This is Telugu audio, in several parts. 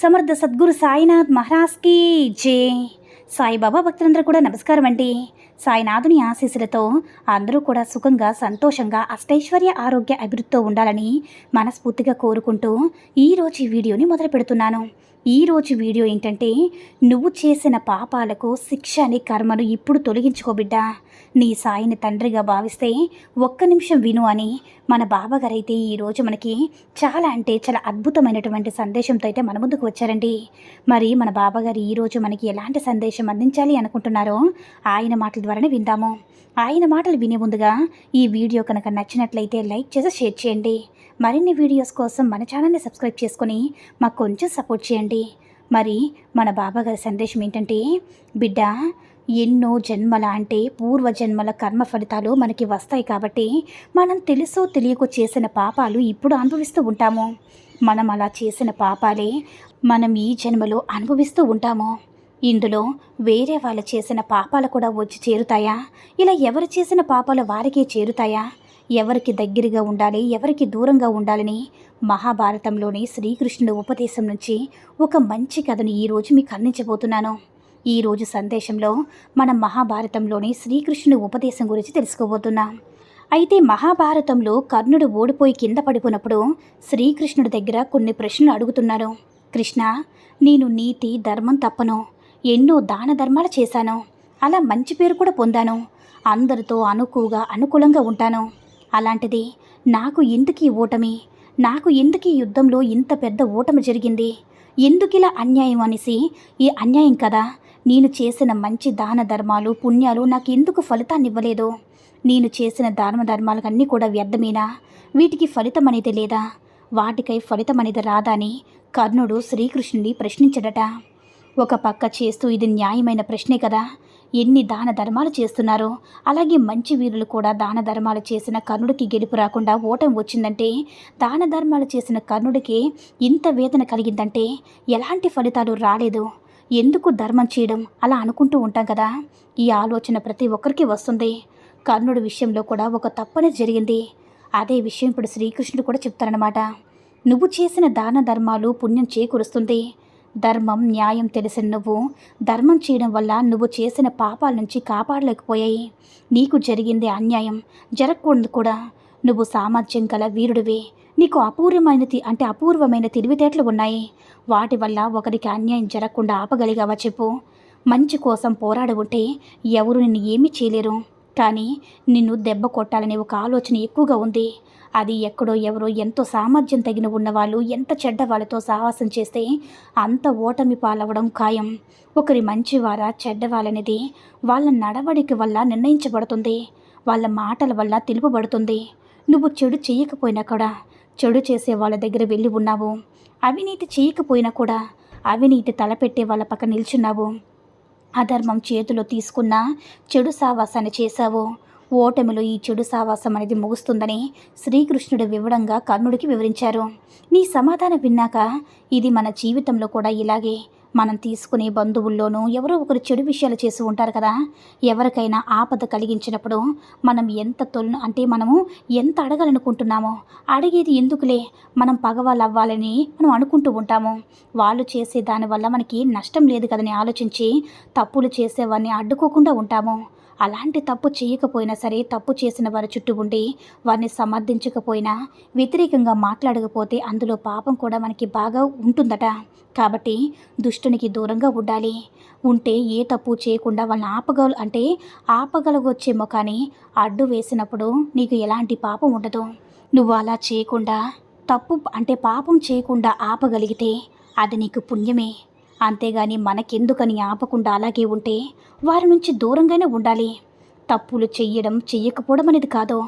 సమర్థ సద్గురు సాయినాథ్ మహారాజ్కి జే. సాయిబాబా భక్తులందరూ కూడా నమస్కారం అండి. సాయినాథుని ఆశీస్సులతో అందరూ కూడా సుఖంగా సంతోషంగా అష్టైశ్వర్య ఆరోగ్య అభివృద్ధితో ఉండాలని మనస్ఫూర్తిగా కోరుకుంటూ ఈరోజు ఈ వీడియోని మొదలు పెడుతున్నాను. ఈరోజు వీడియో ఏంటంటే నువ్వు చేసిన పాపాలకు శిక్ష అనే కర్మను ఇప్పుడు తొలగించుకో బిడ్డా. నీ సాయిని తండ్రిగా భావిస్తే ఒక్క నిమిషం విను అని మన బాబాగారు అయితే ఈరోజు మనకి చాలా అంటే చాలా అద్భుతమైనటువంటి సందేశంతో అయితే మన ముందుకు వచ్చారండి. మరి మన బాబాగారు ఈరోజు మనకి ఎలాంటి సందేశం అందించాలి అనుకుంటున్నారో ఆయన మాటల ద్వారానే విందాము. ఆయన మాటలు వినే ముందుగా ఈ వీడియో కనుక నచ్చినట్లయితే లైక్ చేసి షేర్ చేయండి. మరిన్ని వీడియోస్ కోసం మన ఛానల్ని సబ్స్క్రైబ్ చేసుకొని మాకు కొంచెం సపోర్ట్ చేయండి. మరి మన బాబాగారి సందేశం ఏంటంటే బిడ్డ ఎన్నో జన్మల అంటే పూర్వ జన్మల కర్మ ఫలితాలు మనకి వస్తాయి కాబట్టి మనం తెలుసో తెలియకో చేసిన పాపాలు ఇప్పుడు అనుభవిస్తూ ఉంటాము. మనం అలా చేసిన పాపాలే మనం ఈ జన్మలో అనుభవిస్తూ ఉంటాము. ఇందులో వేరే వాళ్ళు చేసిన పాపాలు కూడా వచ్చి చేరుతాయా? ఇలా ఎవరు చేసిన పాపాలు వారికే చేరుతాయా? ఎవరికి దగ్గరగా ఉండాలి ఎవరికి దూరంగా ఉండాలని మహాభారతంలోని శ్రీకృష్ణుడి ఉపదేశం నుంచి ఒక మంచి కథను ఈరోజు మీకు అందించబోతున్నాను. ఈరోజు సందేశంలో మనం మహాభారతంలోని శ్రీకృష్ణుడి ఉపదేశం గురించి తెలుసుకోబోతున్నాం. అయితే మహాభారతంలో కర్ణుడు ఓడిపోయి కింద పడిపోయినప్పుడు శ్రీకృష్ణుడి దగ్గర కొన్ని ప్రశ్నలు అడుగుతున్నారు. కృష్ణ నేను నీతి ధర్మం తప్పను. ఎన్నో దాన ధర్మాలు చేశాను. అలా మంచి పేరు కూడా పొందాను. అందరితో అనుకువగా అనుకూలంగా ఉంటాను. అలాంటిది నాకు ఎందుకు ఈ ఓటమి? నాకు ఎందుకు ఈ యుద్ధంలో ఇంత పెద్ద ఓటమి జరిగింది? ఎందుకిలా అన్యాయం అనేసి ఈ అన్యాయం కదా? నేను చేసిన మంచి దాన ధర్మాలు పుణ్యాలు నాకు ఎందుకు ఫలితాన్ని ఇవ్వలేదు నేను చేసిన దాన ధర్మాలకన్నీ కూడా వ్యర్థమేనా? వీటికి ఫలితం అనేది లేదా? వాటికై ఫలితం అనేది రాదా అని కర్ణుడు శ్రీకృష్ణుని ప్రశ్నించడట. ఒక పక్క చేస్తూ ఇది న్యాయమైన ప్రశ్నే కదా. ఎన్ని దాన ధర్మాలు చేస్తున్నారో? అలాగే మంచి వీరులు కూడా దాన ధర్మాలు చేసిన కర్ణుడికి గెలుపు రాకుండా ఓటమి వచ్చిందంటే దాన ధర్మాలు చేసిన కర్ణుడికి ఇంత వేదన కలిగిందంటే ఎలాంటి ఫలితాలు రాలేదు? ఎందుకు ధర్మం చేయడం అలా అనుకుంటూ ఉంటాం కదా. ఈ ఆలోచన ప్రతి ఒక్కరికి వస్తుంది. కర్ణుడి విషయంలో కూడా ఒక తప్పని జరిగింది. అదే విషయం ఇప్పుడు శ్రీకృష్ణుడు కూడా చెప్తారనమాట నువ్వు చేసిన దాన ధర్మాలు పుణ్యం చేకూరుస్తుంది. ధర్మం న్యాయం తెలిసిన నువ్వు. ధర్మం చేయడం వల్ల నువ్వు చేసిన పాపాల నుంచి కాపాడలేకపోయాయి. నీకు జరిగింది అన్యాయం. జరగకూడదు కూడా. నువ్వు సామర్థ్యం గల వీరుడివి. నీకు అపూర్వమైనది అంటే అపూర్వమైన తెలివితేటలు ఉన్నాయి. వాటి వల్ల ఒకరికి అన్యాయం జరగకుండా ఆపగలిగావా చెప్పు. మంచి కోసం పోరాడి ఉంటే ఎవరు నిన్ను ఏమీ చేయలేరు. కానీ నిన్ను దెబ్బ కొట్టాలనే ఒక ఆలోచన ఎక్కువగా ఉంది. అది ఎక్కడో ఎవరో ఎంతో సామర్థ్యం తగిన ఉన్నవాళ్ళు ఎంత చెడ్డ వాళ్ళతో సాహసం చేస్తే అంత ఓటమి పాలవడం ఖాయం. ఒకరి మంచివారా చెడ్డవాళ్ళనేది వాళ్ళ నడవడిక వల్ల నిర్ణయించబడుతుంది. వాళ్ళ మాటల వల్ల తెలుపబడుతుంది. నువ్వు చెడు చేయకపోయినా కూడా చెడు చేసే వాళ్ళ దగ్గర వెళ్ళి ఉన్నావు. అవినీతి చేయకపోయినా కూడా అవినీతి తలపెట్టే వాళ్ళ పక్క నిల్చున్నావు. అధర్మం చేతిలో తీసుకున్న చెడు సావాసాన్ని చేశావు. ఓటమిలో ఈ చెడు సావాసం అనేది ముగుస్తుందని శ్రీకృష్ణుడు వివరంగా కర్ణుడికి వివరించారు. నీ సమాధానం విన్నాక ఇది మన జీవితంలో కూడా ఇలాగే. మనం తీసుకునే బంధువుల్లోనూ ఎవరో ఒకరు చెడు విషయాలు చేసి ఉంటారు కదా. ఎవరికైనా ఆపద కలిగించినప్పుడు మనం ఎంత తొలను అంటే మనము ఎంత అడగాలనుకుంటున్నామో అడిగేది ఎందుకులే? మనం పగవాళ్ళు అవ్వాలని మనం అనుకుంటూ ఉంటాము. వాళ్ళు చేసే దానివల్ల మనకి నష్టం లేదు కదని ఆలోచించి తప్పులు చేసేవారిని అడ్డుకోకుండా ఉంటాము. అలాంటి తప్పు చేయకపోయినా సరే తప్పు చేసిన వారి చుట్టూ ఉండి వారిని సమర్థించకపోయినా వ్యతిరేకంగా మాట్లాడకపోతే అందులో పాపం కూడా మనకి బాగా ఉంటుందట. కాబట్టి దుష్టునికి దూరంగా ఉండాలి. ఉంటే ఏ తప్పు చేయకుండా వాళ్ళని ఆపగలు అంటే ఆపగలగొచ్చేమో కానీ అడ్డు వేసినప్పుడు నీకు ఎలాంటి పాపం ఉండదు. నువ్వు అలా చేయకుండా తప్పు అంటే పాపం చేయకుండా ఆపగలిగితే అది నీకు పుణ్యమే. అంతేగాని మనకెందుకని ఆపకుండా అలాగే ఉంటే వారి నుంచి దూరంగానే ఉండాలి. తప్పులు చెయ్యడం చెయ్యకపోవడం అనేది కాదు.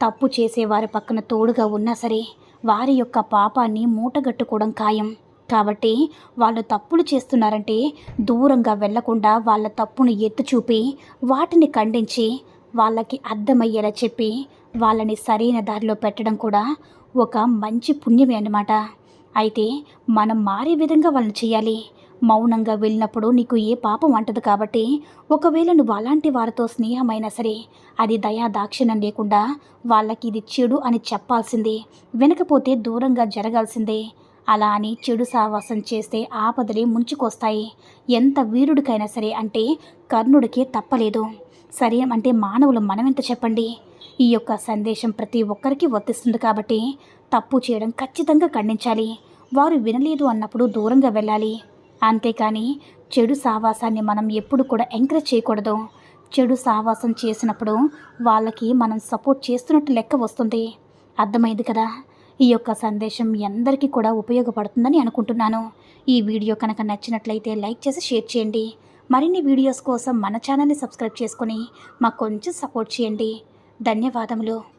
తప్పు చేసే వారి పక్కన తోడుగా ఉన్నా సరే వారి యొక్క పాపాన్ని మూటగట్టుకోవడం ఖాయం. కాబట్టి వాళ్ళు తప్పులు చేస్తున్నారంటే దూరంగా వెళ్ళకుండా వాళ్ళ తప్పును ఎత్తు చూపి వాటిని ఖండించి వాళ్ళకి అర్థమయ్యేలా చెప్పి వాళ్ళని సరైన దారిలో పెట్టడం కూడా ఒక మంచి పుణ్యమే అన్నమాట. అయితే మనం మారే విధంగా వాళ్ళని చేయాలి. మౌనంగా వెళ్ళినప్పుడు నీకు ఏ పాపం అంటదు కాబట్టి ఒకవేళ నువ్వు అలాంటి వారితో స్నేహమైనా సరే అది దయా దాక్షిణ్యం లేకుండా వాళ్ళకి ఇది చెడు అని చెప్పాల్సిందే. వినకపోతే దూరంగా జరగాల్సిందే. అలా అని చెడు సావాసం చేస్తే ఆపదలే ముంచుకొస్తాయి. ఎంత వీరుడికైనా సరే అంటే కర్ణుడికే తప్పలేదు. సరే అంటే మానవులు మనమెంత చెప్పండి? ఈ యొక్క సందేశం ప్రతి ఒక్కరికి వర్తిస్తుంది కాబట్టి తప్పు చేయడం ఖచ్చితంగా ఖండించాలి. వారు వినలేదు అన్నప్పుడు దూరంగా వెళ్ళాలి. అంతేకాని చెడు సావాసాన్ని మనం ఎప్పుడు కూడా ఎంకరేజ్ చేయకూడదు. చెడు సావాసం చేసినప్పుడు వాళ్ళకి మనం సపోర్ట్ చేస్తున్నట్టు లెక్క వస్తుంది. అర్థమైంది కదా? ఈ యొక్క సందేశం మీ అందరికీ కూడా ఉపయోగపడుతుందని అనుకుంటున్నాను. ఈ వీడియో కనుక నచ్చినట్లయితే లైక్ చేసి షేర్ చేయండి. మరిన్ని వీడియోస్ కోసం మన ఛానల్ని సబ్స్క్రైబ్ చేసుకొని మాకు కొంచెం సపోర్ట్ చేయండి. ధన్యవాదములు.